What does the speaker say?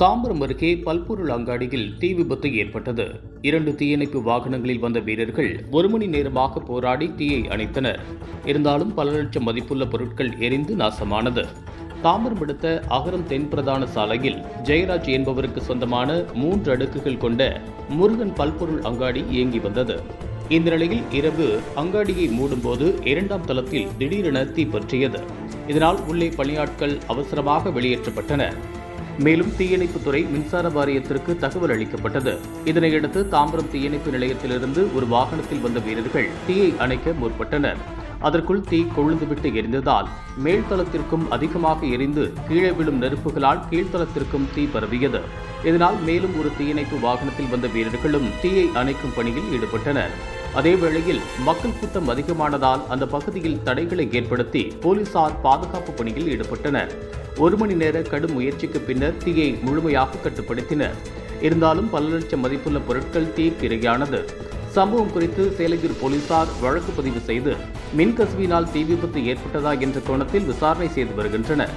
தாம்பரம் அருகே பல்பொருள் அங்காடியில் தீ விபத்து ஏற்பட்டது. இரண்டு தீயணைப்பு வாகனங்களில் வந்த வீரர்கள் ஒரு மணி நேரமாக போராடி தீயை அணைத்தனர். இருந்தாலும் பல லட்சம் மதிப்புள்ள பொருட்கள் எரிந்து நாசமானது. தாம்பரம் அடுத்த அகரம் தென் பிரதான சாலையில் ஜெயராஜ் என்பவருக்கு சொந்தமான மூன்று அடுக்குகள் கொண்ட முருகன் பல்பொருள் அங்காடி இயங்கி வந்தது. இந்த நிலையில் இரவு அங்காடியை மூடும்போது இரண்டாம் தளத்தில் திடீரென தீ பற்றியது. இதனால் உள்ளே பணியாட்கள் அவசரமாக வெளியேற்றப்பட்டனர். மேலும் தீயணைப்புத்துறை மின்சார வாரியத்திற்கு தகவல் அளிக்கப்பட்டது. இதனையடுத்து தாம்பரம் தீயணைப்பு நிலையத்திலிருந்து ஒரு வாகனத்தில் வந்த வீரர்கள் தீயை அணைக்க முற்பட்டனர். அதற்குள் தீ கொழுந்துவிட்டு எரிந்ததால் மேல்தளத்திற்கும் அதிகமாக எரிந்து கீழே விழும் நெருப்புகளால் கீழ்த்தளத்திற்கும் தீ பரவியது. இதனால் மேலும் ஒரு தீயணைப்பு வாகனத்தில் வந்த வீரர்களும் தீயை அணைக்கும் பணியில் ஈடுபட்டனர். அதேவேளையில் மக்கள் கூட்டம் அதிகமானதால் அந்த பகுதியில் தடைகளை ஏற்படுத்தி போலீசார் பாதுகாப்பு பணியில் ஈடுபட்டனர். ஒரு மணி நேர கடும் முயற்சிக்கு பின்னர் தீயை முழுமையாக கட்டுப்படுத்தினர். இருந்தாலும் பல லட்சம் மதிப்புள்ள பொருட்கள் தீக்கிரையானது சம்பவம் குறித்து சேலகிரி போலீசார் வழக்கு பதிவு செய்து மின்கசிவினால் தீ விபத்து ஏற்பட்டதா என்ற கோணத்தில் விசாரணை செய்து வருகின்றனர்.